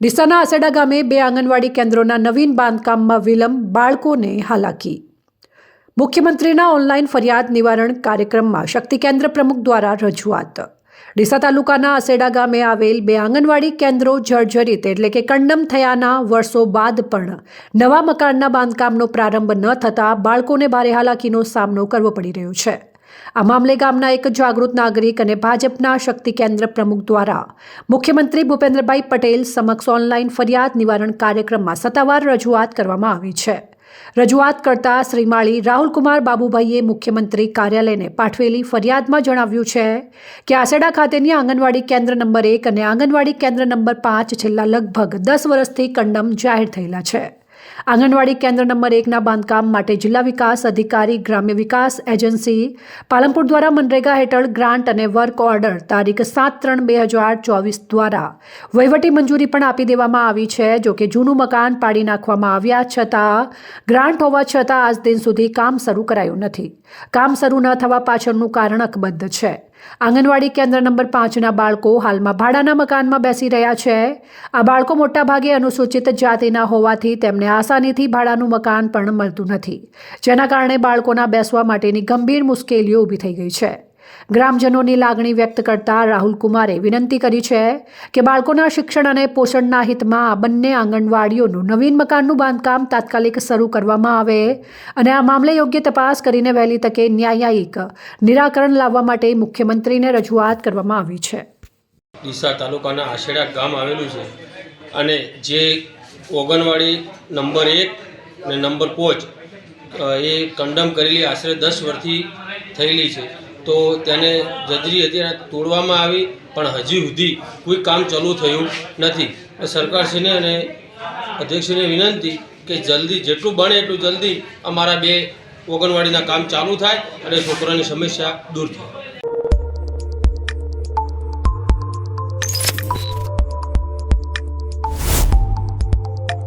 ડીસાના આસેડા ગામે બે આંગણવાડી કેન્દ્રોના નવીન બાંધકામમાં વિલંબ, બાળકોને હાલાકી. મુખ્યમંત્રીના ઓનલાઈન ફરિયાદ નિવારણ કાર્યક્રમમાં શક્તિ કેન્દ્ર પ્રમુખ દ્વારા રજૂઆત. ડીસા તાલુકાના અસેડા ગામે આવેલ બે આંગણવાડી કેન્દ્રો જર્જરિત એટલે કે કંડમ થયાના વર્ષો બાદ પણ નવા મકાનના બાંધકામનો પ્રારંભ ન થતાં બાળકોને ભારે હાલાકીનો સામનો કરવો પડી રહ્યો છે. આ મામલે ગામના એક જાગૃત નાગરિક અને ભાજપના શક્તિ કેન્દ્ર પ્રમુખ દ્વારા મુખ્યમંત્રી ભૂપેન્દ્રભાઈ પટેલ સમક્ષ ઓનલાઈન ફરિયાદ નિવારણ કાર્યક્રમમાં સત્તાવાર રજૂઆત કરવામાં આવી છે. રજૂઆત કરતા શ્રીમાળી રાહુલકુમાર બાબુભાઈએ મુખ્યમંત્રી કાર્યાલયને પાઠવેલી ફરિયાદમાં જણાવ્યું છે કે આસેડા ખાતેની આંગણવાડી કેન્દ્ર નંબર એક અને આંગણવાડી કેન્દ્ર નંબર પાંચ છેલ્લા લગભગ દસ વર્ષથી કંડમ જાહેર થયેલા છે. આંગણવાડી કેન્દ્ર નંબર એકના બાંધકામ માટે જિલ્લા વિકાસ અધિકારી, ગ્રામ્ય વિકાસ એજન્સી પાલનપુર દ્વારા મનરેગા હેઠળ ગ્રાન્ટ અને વર્ક ઓર્ડર તારીખ સાત ત્રણ બે હજાર ચોવીસ દ્વારા વહીવટી મંજૂરી પણ આપી દેવામાં આવી છે. જો કે જૂનું મકાન પાડી નાખવામાં આવ્યા છતાં ગ્રાન્ટ હોવા છતાં આજ દિન સુધી કામ શરૂ કરાયું નથી. કામ શરૂ ન થવા પાછળનું કારણ અકબદ્ધ છે. આંગણવાડી કેન્દ્ર નંબર પાંચના બાળકો હાલમાં ભાડાના મકાનમાં બેસી રહ્યા છે. આ બાળકો મોટાભાગે અનુસૂચિત જાતિના હોવાથી તેમને આસાનીથી ભાડાનું મકાન પણ મળતું નથી, જેના કારણે બાળકોના બેસવા માટેની ગંભીર મુશ્કેલીઓ ઊભી થઈ ગઈ છે. ગ્રામજનોની લાગણી વ્યક્ત કરતા રાહુલ કુમારે વિનંતી કરી છે કે બાળકોના શિક્ષણ અને પોષણના હિતમાં આ બંને આંગણવાડીઓનું નવીન મકાનનું બાંધકામ તાત્કાલિક શરૂ કરવામાં આવે અને આ મામલે યોગ્ય તપાસ કરીને વહેલી તકે ન્યાયિક નિરાકરણ લાવવા માટે મુખ્યમંત્રીને રજૂઆત કરવામાં આવી છે. ડીસા તાલુકાના આશેડા ગામ આવેલું છે અને જે ઓગણવાડી નંબર એક ને નંબર પાંચ એ કંડમ કરેલી આશરે દસ વર્ષથી થયેલી છે. તો તેને જજરી હતી અને તોડવામાં આવી, પણ હજી સુધી કોઈ કામ ચાલુ થયું નથી. સરકારશ્રીને અને અધ્યક્ષને વિનંતી કે જલ્દી, જેટલું બને એટલું જલ્દી અમારા બે ઓગણવાડીના કામ ચાલુ થાય અને છોકરાની સમસ્યા દૂર થાય.